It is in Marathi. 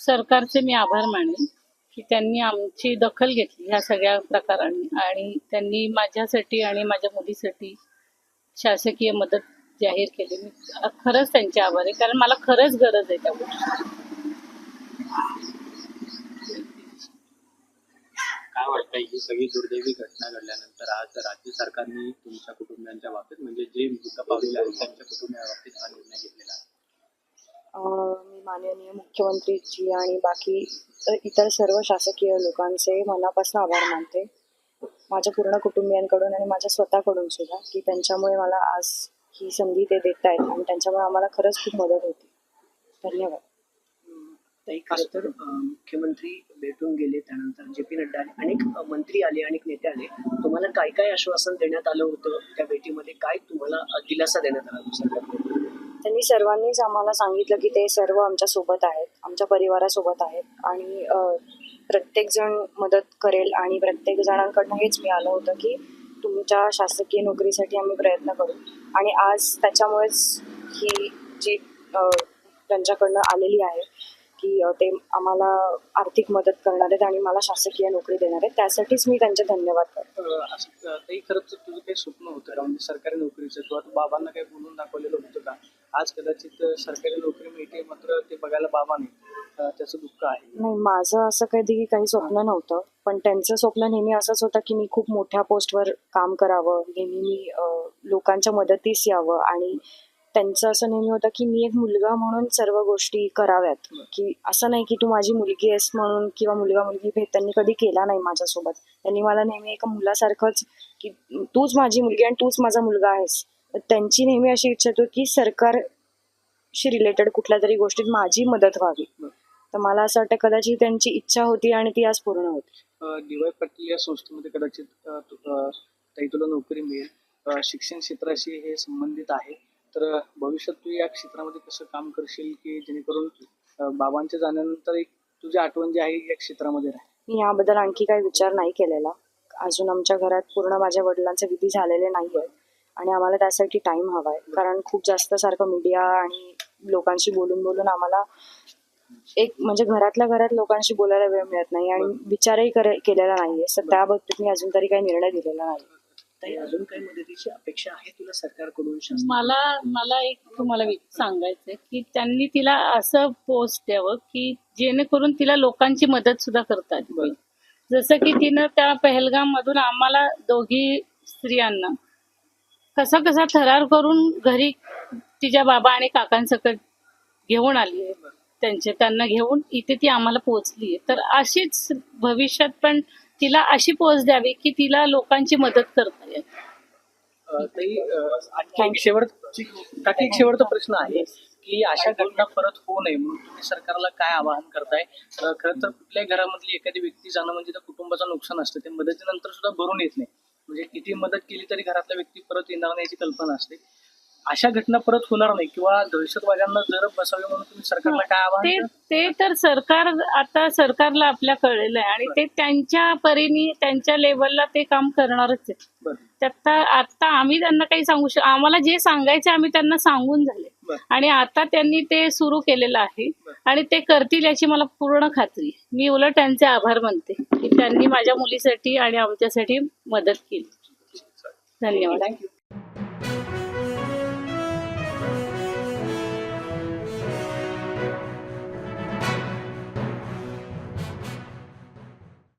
सरकारचे मी आभार मानेन की त्यांनी आमची दखल घेतली ह्या सगळ्या प्रकारांनी. आणि त्यांनी माझ्यासाठी आणि माझ्या मुलीसाठी शासकीय मदत जाहीर केली. मी खरंच त्यांचे आभार आहे. कारण मला खरंच गरज आहे त्या गोष्टी काय वाटतं ही सगळी दुर्दैवी घटना घडल्यानंतर आज राज्य सरकारने तुमच्या कुटुंबियांच्या बाबतीत म्हणजे जे मृत पावलेले आहेत त्यांच्या कुटुंबियांबाबतीत हा निर्णय घेतलेला आहे? मी माननीय मुख्यमंत्रीची आणि बाकी इतर सर्व शासकीय लोकांचे मनापासून आभार मानते. माझ्या पूर्ण कुटुंबियांकडून आणि माझ्या स्वतःकडून सुद्धा की त्यांच्यामुळे मला आज ही संधी ते देत आहेत आणि त्यांच्यामुळे आम्हाला खरंच खूप मदत होते. धन्यवाद. ताई खरं तर मुख्यमंत्री भेटून गेले त्यानंतर जे पी नड्डा आले अनेक मंत्री आले अनेक नेते आले. तुम्हाला काय काय आश्वासन देण्यात आलं होतं? त्या भेटीमध्ये काय तुम्हाला दिलासा देण्यात आला सरकारकडून त्यांनी सर्वांनीच आम्हाला सांगितलं की ते सर्व आमच्यासोबत आहेत आमच्या परिवारासोबत आहेत. आणि प्रत्येक जण मदत करेल आणि प्रत्येक जणांकडनं हेच मिळालं होतं की तुमच्या शासकीय नोकरीसाठी आम्ही प्रयत्न करू. आणि आज त्याच्यामुळेच ही जी त्यांच्याकडनं आलेली आहे की ते आम्हाला आर्थिक मदत करणार आहेत आणि मला शासकीय नोकरी देणार आहेत. त्यासाठीच मी त्यांचे धन्यवाद करतो. असं खरंच तुझं काही स्वप्न होतं म्हणजे सरकारी नोकरीचं किंवा बाबांना काही बोलून दाखवलेलं होतं का? आज कदाचित सरकारी नोकरी मिळते मात्र ते बघायला बाबा नाही. त्याचं दुःख आहे. नाही माझं असं कधी काही स्वप्न नव्हतं पण त्यांचं स्वप्न नेहमी असंच होतं की मी खूप मोठ्या पोस्टवर काम करावं नेहमी मी लोकांच्या मदतीस यावं आणि त्यांचं असं नेहमी होतं की मी एक मुलगा म्हणून सर्व गोष्टी कराव्यात. की असं नाही की तू माझी मुलगी आहेस म्हणून किंवा मुलगा मुलगी भेट त्यांनी कधी केला नाही माझ्यासोबत. त्यांनी मला नेहमी एका मुलासारखंच की तूच माझी मुलगी आणि तूच माझा मुलगा आहेस. त्यांची नेहमी अशी इच्छा होती की सरकारशी रिलेटेड कुठल्या तरी गोष्टीत माझी मदत व्हावी. तर मला असं वाटतं कदाचित त्यांची इच्छा होती आणि ती आज पूर्ण होती. डी वाय पाटील या संस्थेमध्ये कदाचित ताई तुला नोकरी मिळेल. शिक्षण क्षेत्राशी हे संबंधित आहे. तर भविष्यात तू या क्षेत्रामध्ये कसं काम करशील की जेणेकरून बाबांच्या जाण्यानंतर एक तुझी आठवण जी आहे या क्षेत्रामध्ये राहील? मी याबद्दल आणखी काही विचार नाही केलेला. अजून आमच्या घरात पूर्ण माझ्या वडिलांचे विधी झालेले नाही आहेत आणि आम्हाला त्यासाठी टाइम हवा आहे कारण खूप जास्त सारखं मीडिया आणि लोकांशी बोलून बोलून आम्हाला एक म्हणजे घरातल्या घरात लोकांशी बोलायला वेळ मिळत नाही आणि विचारही केलेला नाहीये. तर त्या बाबतीत मी अजून तरी काही निर्णय दिलेला नाही. अजून काही मदतीची अपेक्षा आहे तुला सरकारकडून? मला मला एक तुम्हाला सांगायचंय की त्यांनी तिला असं पोस्ट द्यावं की जेणेकरून तिला लोकांची मदत सुद्धा करता येईल जसं की तिनं त्या पहलगाम मधून आम्हाला दोघी स्त्रियांना कसा कसा थरार करून घरी तिच्या बाबा आणि काकांसकट घेऊन आली आहे त्यांचे त्यांना घेऊन इथे ती आम्हाला पोहोचली आहे तर अशीच भविष्यात पण तिला अशी पोहोच द्यावी की तिला लोकांची मदत करता येईल. आणखी एक शेवटची काकी एक शेवटचा प्रश्न आहे की अशा घटना परत होऊ नये म्हणून तुम्ही सरकारला काय आवाहन करताय? खर खरं तर कुठल्याही घरामधली एखादी व्यक्ती जाणं म्हणजे त्या कुटुंबाचं नुकसान असतं. ते मदतीनंतर सुद्धा भरून येत नाही. म्हणजे किती मदत केली तरी घरातला व्यक्ती परत येणार नाही याची कल्पना असते. अशा घटना परत होणार नाही किंवा दहशतवाद्यांना जर बसावे म्हणून तुम्ही सरकारला काय आवाहन ते तर सरकार आता सरकारला आपल्या कळलेलं आहे आणि ते त्यांच्या परीने त्यांच्या लेवलला ते काम करणारच आहे आता आम्ही त्यांना काही सांगू शक आम्हाला जे सांगायचे आम्ही त्यांना सांगून झाले. आणि आता त्यांनी ते सुरू केलेलं आहे. आणि ते करतील याची मला पूर्ण खात्री. मी उलट त्यांचे आभार मानते की त्यांनी माझ्या मुलीसाठी आणि आमच्यासाठी मदत केली. धन्यवाद.